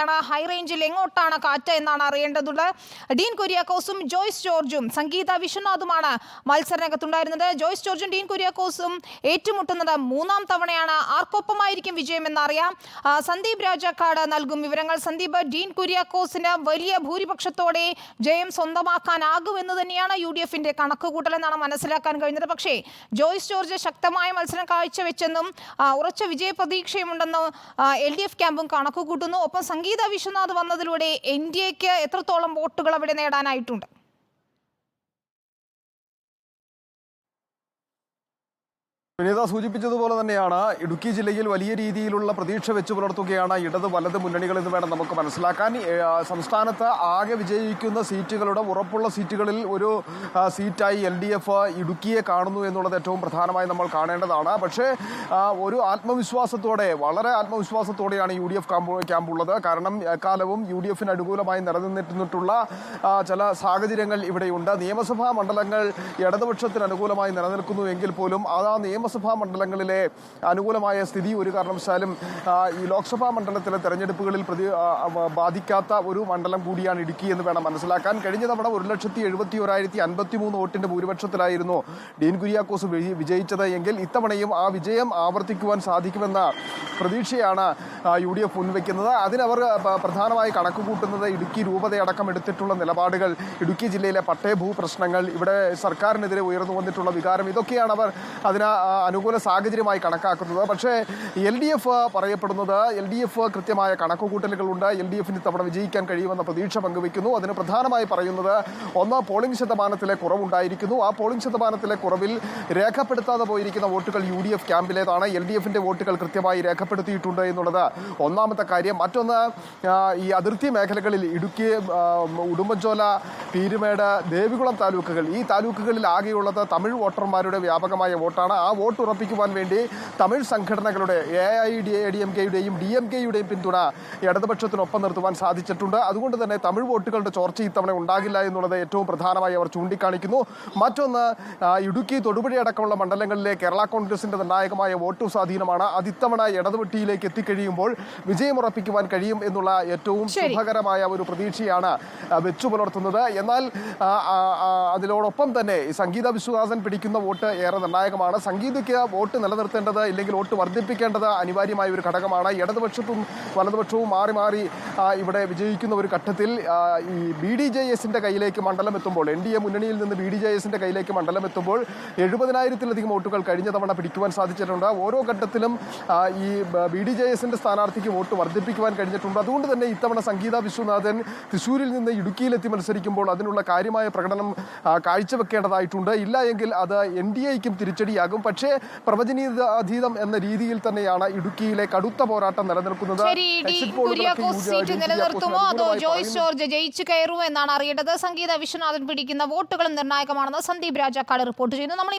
ആണ്. ഹൈ റേഞ്ചിൽ എങ്ങോട്ടാണ് കാറ്റ് എന്നാണ് അറിയേണ്ടതുള്ളത് ഡീൻ കുര്യാക്കോസും ജോയ്സ് ജോർജും സംഗീത വിശ്വനാഥുമാണ് മത്സരരംഗത്തുണ്ടായിരുന്നത്. ജോയ്സ് ജോർജും ഡീൻ കുര്യാക്കോസും ഏറ്റുമുട്ടുന്നത് മൂന്നാം തവണയാണ്. ആർക്കൊപ്പമായിരിക്കും വിജയം എന്നറിയാം. ആ, സന്ദീപ് രാജാക്കാട് നൽകും വിവരങ്ങൾ. സന്ദീപ് ഡീൻ കുര്യാക്കോസിന് വലിയ ഭൂരിപക്ഷത്തോടെ ജയം സ്വന്തമാക്കാനാകുമെന്ന് തന്നെയാണ് യു ഡി എഫിന്റെ കണക്കുകൂട്ടൽ എന്നാണ് മനസ്സിലാക്കാൻ കഴിഞ്ഞത്. പക്ഷേ ജോയ്സ് ജോർജ് ശക്തമായ മത്സരം കാഴ്ചവെച്ചെന്നും ഉറച്ച വിജയ പ്രതീക്ഷയുമുണ്ടെന്നും എൽ ഡി എഫ് ക്യാമ്പും കണക്കുകൂട്ടുന്നു. ഒപ്പം സംഗീത വിശ്വനാഥ് വന്നതിലൂടെ എൻ ഡി എക്ക് എത്രത്തോളം വോട്ടുകൾ അവിടെ നേടാനായിട്ടുണ്ട്? വിനീത സൂചിപ്പിച്ചതുപോലെ തന്നെയാണ്. ഇടുക്കി ജില്ലയിൽ വലിയ രീതിയിലുള്ള പ്രതീക്ഷ വെച്ചു പുലർത്തുകയാണ് ഇടത് വലത് മുന്നണികൾ എന്ന് വേണം നമുക്ക് മനസ്സിലാക്കാൻ. സംസ്ഥാനത്ത് ആകെ വിജയിക്കുന്ന സീറ്റുകളുടെ ഉറപ്പുള്ള സീറ്റുകളിൽ ഒരു സീറ്റായി എൽ ഡി എഫ് ഇടുക്കിയെ കാണുന്നു എന്നുള്ളത് ഏറ്റവും പ്രധാനമായി നമ്മൾ കാണേണ്ടതാണ്. പക്ഷേ ഒരു ആത്മവിശ്വാസത്തോടെ വളരെ ആത്മവിശ്വാസത്തോടെയാണ് യു ഡി എഫ് ക്യാമ്പ് ക്യാമ്പുള്ളത്. കാരണം എക്കാലവും യു ഡി എഫിന് അനുകൂലമായി നിലനിന്നിട്ടുള്ള ചില സാഹചര്യങ്ങൾ ഇവിടെയുണ്ട്. നിയമസഭാ മണ്ഡലങ്ങൾ ഇടതുപക്ഷത്തിന് അനുകൂലമായി നിലനിൽക്കുന്നു എങ്കിൽ പോലും അത് ആ നിയമസഭാ മണ്ഡലങ്ങളിലെ അനുകൂലമായ സ്ഥിതി ഒരു കാരണവശാലും ഈ ലോക്സഭാ മണ്ഡലത്തിലെ തെരഞ്ഞെടുപ്പുകളിൽ പ്രതി ബാധിക്കാത്ത ഒരു മണ്ഡലം കൂടിയാണ് ഇടുക്കി എന്ന് വേണം മനസ്സിലാക്കാൻ. കഴിഞ്ഞ തവണ ഒരു ലക്ഷത്തി എഴുപത്തി ഒരായിരത്തി അൻപത്തി മൂന്ന് വോട്ടിന്റെ ഭൂരിപക്ഷത്തിലായിരുന്നു ഡീൻ കുര്യാക്കോസ് വിജയി- വിജയിച്ചത് എങ്കിൽ ഇത്തവണയും ആ വിജയം ആവർത്തിക്കുവാൻ സാധിക്കുമെന്ന പ്രതീക്ഷയാണ് യു ഡി എഫ് മുൻവെക്കുന്നത്. അതിനവർ പ്രധാനമായി കണക്കുകൂട്ടുന്നത് ഇടുക്കി രൂപതയടക്കം എടുത്തിട്ടുള്ള നിലപാടുകൾ ഇടുക്കി ജില്ലയിലെ പട്ടയഭൂ പ്രശ്നങ്ങൾ ഇവിടെ സർക്കാരിനെതിരെ ഉയർന്നു വന്നിട്ടുള്ള വികാരം ഇതൊക്കെയാണ് അവർ അതിന് അനുകൂല സാഹചര്യമായി കണക്കാക്കുന്നത്. പക്ഷേ എൽ ഡി എഫ് പറയപ്പെടുന്നത് എൽ ഡി എഫ് കൃത്യമായ കണക്കുകൂട്ടലുകളുണ്ട്. എൽ ഡി എഫിന് ഇത്തവണ വിജയിക്കാൻ കഴിയുമെന്ന പ്രതീക്ഷ പങ്കുവയ്ക്കുന്നു. അതിന് പ്രധാനമായി പറയുന്നത് ഒന്ന് പോളിംഗ് ശതമാനത്തിലെ കുറവുണ്ടായിരിക്കുന്നു. ആ പോളിംഗ് ശതമാനത്തിലെ കുറവിൽ രേഖപ്പെടുത്താതെ പോയിരിക്കുന്ന വോട്ടുകൾ യു ഡി എഫ് ക്യാമ്പിലേതാണ്. എൽ ഡി എഫിന്റെ വോട്ടുകൾ കൃത്യമായി രേഖപ്പെടുത്തിയിട്ടുണ്ട് എന്നുള്ളത് ഒന്നാമത്തെ കാര്യം. മറ്റൊന്ന് ഈ അതിർത്തി മേഖലകളിൽ ഇടുക്കി ഉടുമ്പൻചോല പീരുമേട് ദേവികുളം താലൂക്കുകൾ. ഈ താലൂക്കുകളിൽ ആകെയുള്ളത് തമിഴ് വോട്ടർമാരുടെ വ്യാപകമായ വോട്ടാണ്. ആ വോട്ട് ഉറപ്പിക്കുവാൻ വേണ്ടി തമിഴ് സംഘടനകളുടെ A I D A D M കെയുടെയും D M കെയുടെയും പിന്തുണ ഇടതുപക്ഷത്തിനൊപ്പം നിർത്തുവാൻ സാധിച്ചിട്ടുണ്ട്. അതുകൊണ്ട് തന്നെ തമിഴ് വോട്ടുകളുടെ ചോർച്ച ഇത്തവണ ഉണ്ടാകില്ല എന്നുള്ളത് ഏറ്റവും പ്രധാനമായി അവർ ചൂണ്ടിക്കാണിക്കുന്നു. മറ്റൊന്ന് ഇടുക്കി തൊടുപുഴ അടക്കമുള്ള മണ്ഡലങ്ങളിലെ കേരള കോൺഗ്രസിന്റെ നിർണായകമായ വോട്ട് സ്വാധീനമാണ്. അത് ഇത്തവണ ഇടതുപെട്ടിയിലേക്ക് എത്തിക്കഴിയുമ്പോൾ വിജയമുറപ്പിക്കുവാൻ കഴിയും എന്നുള്ള ഏറ്റവും ശുഭകരമായ ഒരു പ്രതീക്ഷയാണ് വെച്ചു പുലർത്തുന്നത്. എന്നാൽ അതിനോടൊപ്പം തന്നെ സംഗീത വിശ്വനാഥൻ പിടിക്കുന്ന വോട്ട് ഏറെ നിർണായകമാണ്. സംഗീതയ്ക്ക് വോട്ട് നിലനിർത്തേണ്ടത് ഇല്ലെങ്കിൽ വോട്ട് വർദ്ധിപ്പിക്കേണ്ടത് അനിവാര്യമായ ഒരു ഘടകമാണ്. ഇടതുപക്ഷത്തും വലതുപക്ഷവും മാറി മാറി ഇവിടെ വിജയിക്കുന്ന ഒരു ഘട്ടത്തിൽ ഈ ബി ഡി ജെ എസിന്റെ കയ്യിലേക്ക് മണ്ഡലം എത്തുമ്പോൾ എൻ ഡി എ മുന്നണിയിൽ നിന്ന് ബി ഡി ജെ എസിന്റെ കയ്യിലേക്ക് മണ്ഡലം എത്തുമ്പോൾ എഴുപതിനായിരത്തിലധികം വോട്ടുകൾ കഴിഞ്ഞ തവണ പിടിക്കുവാൻ സാധിച്ചിട്ടുണ്ട്. ഓരോ ഘട്ടത്തിലും ഈ ബി ഡി ജെ എസിന്റെ സ്ഥാനാർത്ഥിക്ക് വോട്ട് വർദ്ധിപ്പിക്കുവാൻ കഴിഞ്ഞിട്ടുണ്ട്. അതുകൊണ്ട് തന്നെ ഇത്തവണ സംഗീത വിശ്വനാഥൻ തൃശ്ശൂരിൽ നിന്ന് ഇടുക്കിയിലെത്തി മത്സരിക്കുമ്പോൾ അതിനുള്ള കാര്യമായ പ്രകടനം കാഴ്ചവെക്കേണ്ടതായിട്ടുണ്ട്. ഇല്ല എങ്കിൽ അത് എൻ ഡി എക്കും തിരിച്ചടിയാകും. പക്ഷേ പ്രവചനീതീതം എന്ന രീതിയിൽ തന്നെയാണ് ഇടുക്കിയിലെ കടുത്ത പോരാട്ടം നിലനിൽക്കുന്നത്. നിലനിർത്തുമോ അതോ കുര്യാക്കോസിന് ജോയ്സ് ജോർജ് ജയിച്ചു കയറുമോ എന്നാണ് അറിയേണ്ടത്. സംഗീത വിശ്വനാഥൻ പിടിക്കുന്ന വോട്ടുകളും നിർണായകമാണെന്ന് സന്ദീപ് രാജാക്കാട് റിപ്പോർട്ട് ചെയ്യുന്നു. നമ്മൾ